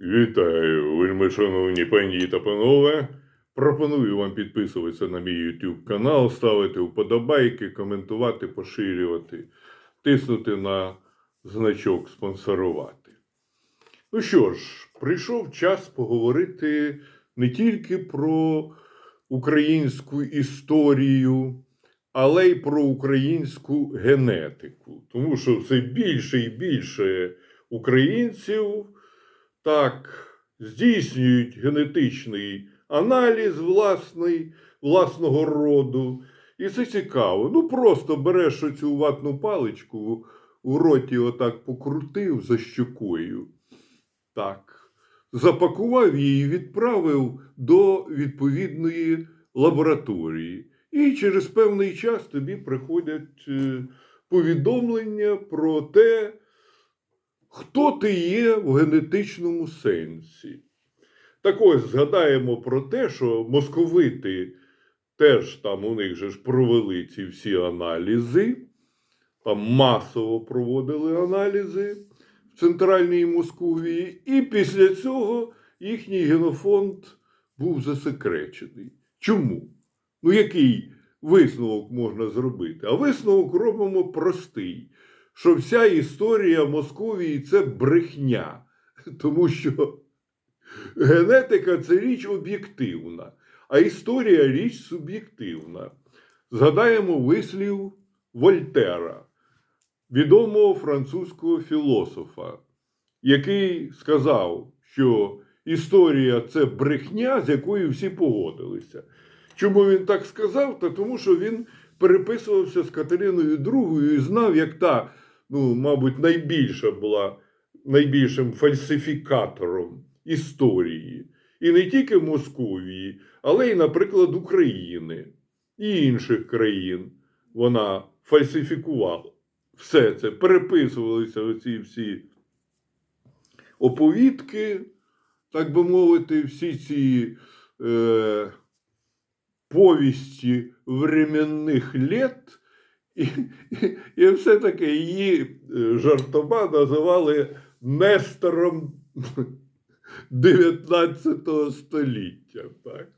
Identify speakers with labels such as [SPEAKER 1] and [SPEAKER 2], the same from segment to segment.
[SPEAKER 1] Вітаю, вельми шановні пані та панове. Пропоную вам підписуватися на мій YouTube канал, ставити вподобайки, коментувати, поширювати, тиснути на значок спонсорувати. Ну що ж, прийшов час поговорити не тільки про українську історію, але й про українську генетику. Тому що все більше і більше українців так здійснюють генетичний аналіз власний, власного роду. І це цікаво. Ну, просто береш оцю ватну паличку, у роті отак покрутив за щокою. Так. Запакував її відправив до відповідної лабораторії. І через певний час тобі приходять е, повідомлення про те, хто ти є в генетичному сенсі. Так ось згадаємо про те, що московити теж там у них же ж провели ці всі аналізи, там масово проводили аналізи в Центральній Московії, і після цього їхній генофонд був засекречений. Чому? Ну, який висновок можна зробити? А висновок робимо простий що вся історія Московії це брехня, тому що генетика це річ об'єктивна, а історія річ суб'єктивна. Згадаємо вислів Вольтера, відомого французького філософа, який сказав, що історія це брехня, з якою всі погодилися. Чому він так сказав? Та тому що він переписувався з Катериною II і знав, як та, ну, мабуть, найбільша була найбільшим фальсифікатором історії. І не тільки Московії, але й, наприклад, України і інших країн. Вона фальсифікувала все це, переписувалися оці всі оповідки, так би мовити, всі ці. Е, повісті временних літ, і, і, і все-таки її е, жартома називали Нестором 19 століття. Так.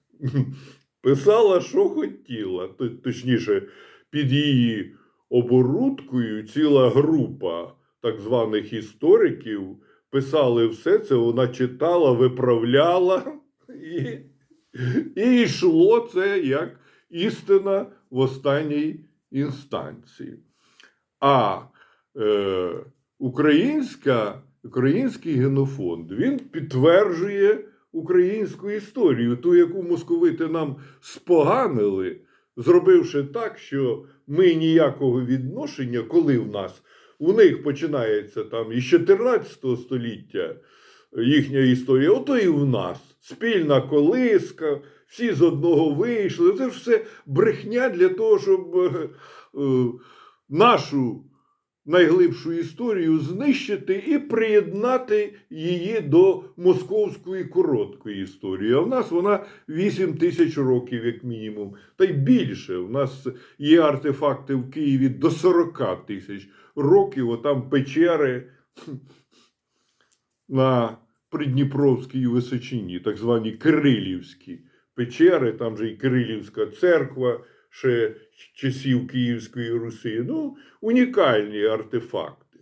[SPEAKER 1] Писала, що хотіла, точніше, під її оборудкою ціла група так званих істориків писали все це, вона читала, виправляла і і йшло це як істина в останній інстанції. А е, українська, український генофонд він підтверджує українську історію, ту, яку московити нам споганили, зробивши так, що ми ніякого відношення, коли в нас у них починається там із 14 століття їхня історія, ото і в нас. Спільна колиска, всі з одного вийшли. Це ж все брехня для того, щоб е, е, нашу найглибшу історію знищити і приєднати її до московської короткої історії. А в нас вона 8 тисяч років, як мінімум, та й більше. У нас є артефакти в Києві до 40 тисяч років, отам печери на Придніпровській Височині, так звані Кирилівські печери, там же і Кирилівська церква ще часів Київської Руси. Ну, унікальні артефакти.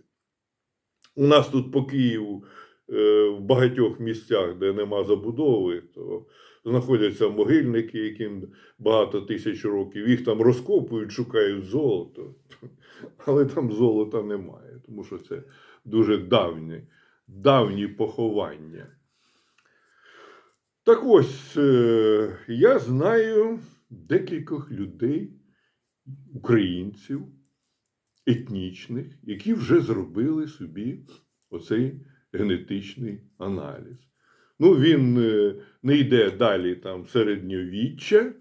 [SPEAKER 1] У нас тут по Києву е, в багатьох місцях, де нема забудови, то знаходяться могильники, яким багато тисяч років. Їх там розкопують, шукають золото. Але там золота немає, тому що це дуже давнє давні поховання. Так ось е, я знаю декількох людей, українців, етнічних, які вже зробили собі оцей генетичний аналіз. Ну, він е, не йде далі там середньовіччя,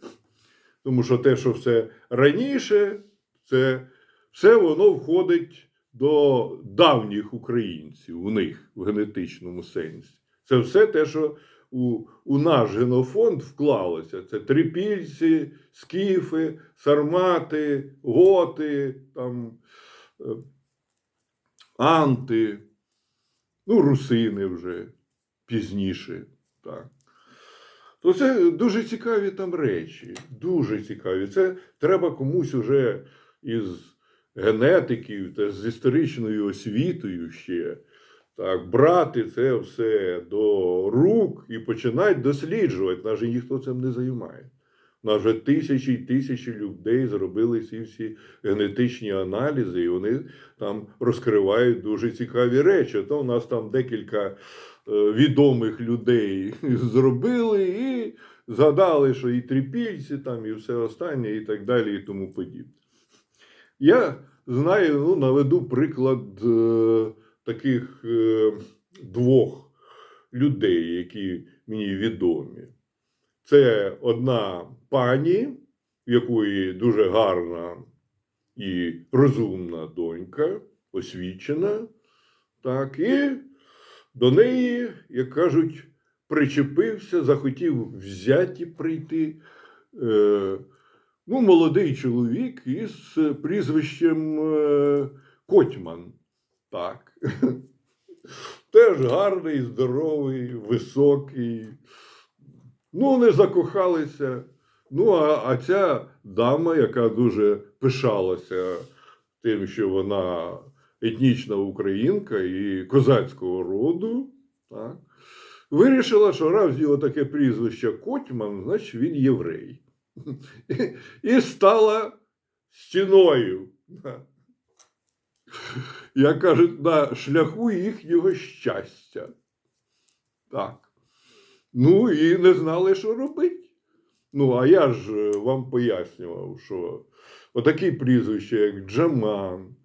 [SPEAKER 1] тому що те, що все раніше, це все воно входить до давніх українців у них в генетичному сенсі. Це все те, що у, у наш генофонд вклалося. Це трипільці, скіфи, сармати, готи, там, е, анти, ну, русини вже. пізніше. Так. То це дуже цікаві там речі. Дуже цікаві. Це треба комусь уже із генетиків та з історичною освітою ще так, брати це все до рук і починати досліджувати. Нас же ніхто цим не займає. Нас вже тисячі і тисячі людей зробили ці всі генетичні аналізи, і вони там розкривають дуже цікаві речі. То у нас там декілька е, відомих людей зробили і згадали, що і трипільці, там, і все останнє, і так далі, і тому подібне. Я знаю, ну, наведу приклад е, таких е, двох людей, які мені відомі. Це одна пані, в якої дуже гарна і розумна донька, освічена. Так, і до неї, як кажуть, причепився, захотів взяті прийти. Е, ну, молодий чоловік із прізвищем е, Котьман. Так. Теж гарний, здоровий, високий. Ну, вони закохалися. Ну, а, а ця дама, яка дуже пишалася тим, що вона етнічна українка і козацького роду, так, вирішила, що раз його таке прізвище Котьман, значить він єврей. І стала стіною. Як кажуть, на шляху їхнього щастя. Так. Ну і не знали, що робити. Ну, а я ж е, вам пояснював, що отакі прізвища, як Джаман,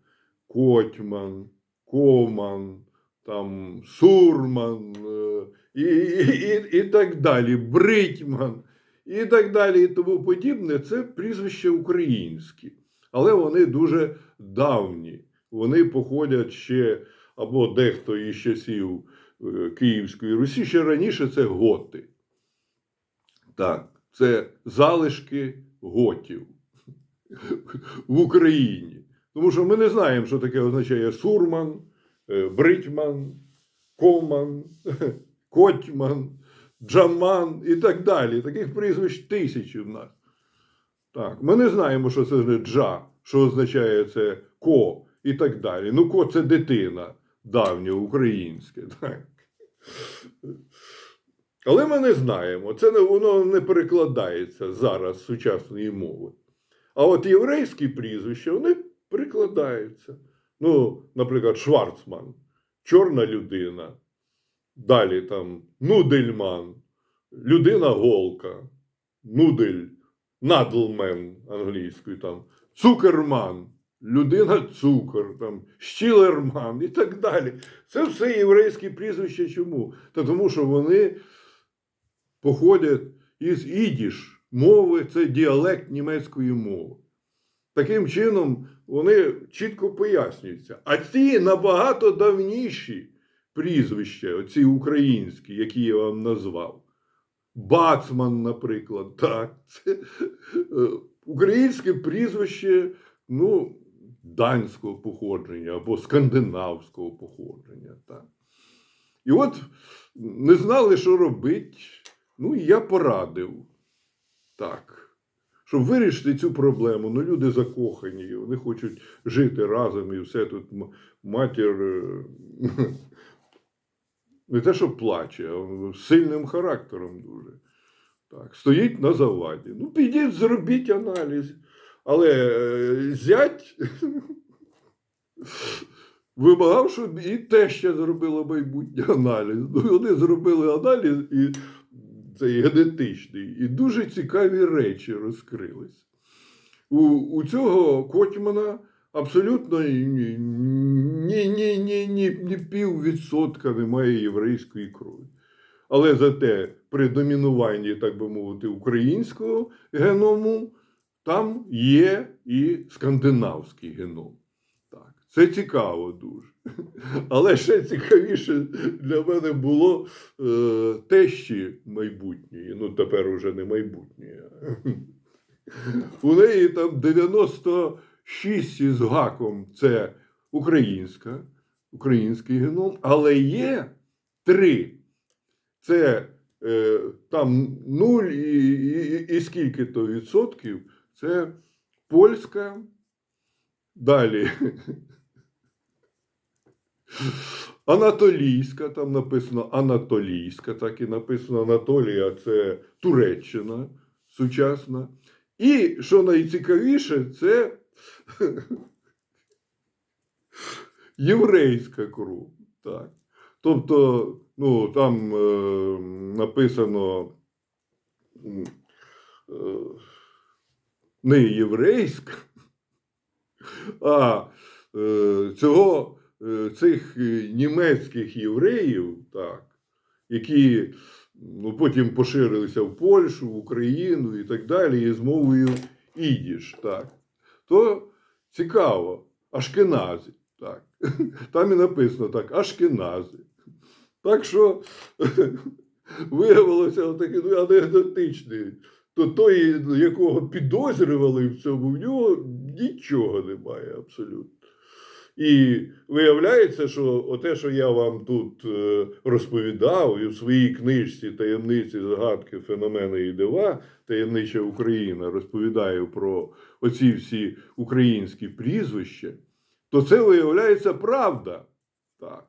[SPEAKER 1] Котьман, Коман, там, Сурман е, і, і, і, і так далі, Бритьман і так далі, і тому подібне, це прізвища українські, але вони дуже давні. Вони походять ще або дехто із часів е, Київської Русі, ще раніше це готи. Так, це залишки готів в Україні. Тому що ми не знаємо, що таке означає Сурман, е, Бритьман, Коман, Котьман, Джаман і так далі. Таких прізвищ тисячі в нас. Так, ми не знаємо, що це джа, що означає це ко і так далі. Ну, ко це дитина давня українська. Так. Але ми не знаємо. Це не, воно не перекладається зараз з сучасної мови. А от єврейські прізвища вони перекладаються. Ну, наприклад, Шварцман, чорна людина. Далі там Нудельман, людина голка, Нудель, Надлмен англійською, там, Цукерман, людина цукор, там, Щілерман і так далі. Це все єврейські прізвища. Чому? Та тому що вони походять із ідіш мови, це діалект німецької мови. Таким чином, вони чітко пояснюються. А ці набагато давніші прізвища, оці українські, які я вам назвав. Бацман, наприклад, так. Це е, українське прізвище, ну, данського походження або скандинавського походження. Так. І от не знали, що робити. Ну, і я порадив. Так. Щоб вирішити цю проблему, ну люди закохані, вони хочуть жити разом і все тут матір е, не те, що плаче, а сильним характером дуже. Так, стоїть на заваді. Ну, підіть, зробіть аналіз. Але е, зять вимагав, щоб і теща зробила майбутній аналіз. Ну, вони зробили аналіз і цей генетичний, і дуже цікаві речі розкрились. У, у цього Котьмана абсолютно ні, ні, ні, ні, ні, ні піввідсотка немає єврейської крові. Але зате при домінуванні, так би мовити, українського геному там є і скандинавський геном. Так, це цікаво дуже. Але ще цікавіше для мене було е, тещі майбутньої, ну тепер уже не майбутньої. У неї там 96 із гаком це українська, український геном, але є три це е, там 0 і, і, і скільки то відсотків це польська. Далі. Анатолійська, там написано Анатолійська, так і написано Анатолія, це Туреччина сучасна. І що найцікавіше, це єврейська кров. Так. Тобто, ну, там е, написано е, не єврейська, а е, цього, е, цих е, німецьких євреїв, так, які ну, потім поширилися в Польщу, в Україну і так далі, і з мовою ідіш, так, то цікаво, ашкенази. Так. Там і написано так, ашкенази. Так що виявилося такий ну, анекдотичний. То той, якого підозрювали в цьому, в нього нічого немає абсолютно. І виявляється, що оте, що я вам тут е, розповідав, і в своїй книжці таємниці, загадки, феномени і дива, таємнича Україна розповідаю про оці всі українські прізвища, то це виявляється правда. Так.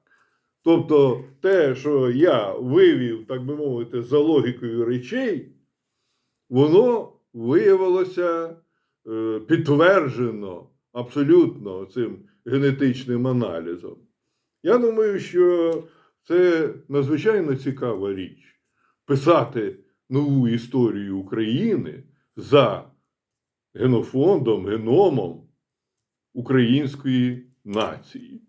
[SPEAKER 1] Тобто те, що я вивів, так би мовити, за логікою речей, воно виявилося е, підтверджено абсолютно цим генетичним аналізом. Я думаю, що це надзвичайно цікава річ писати нову історію України за генофондом, геномом української нації.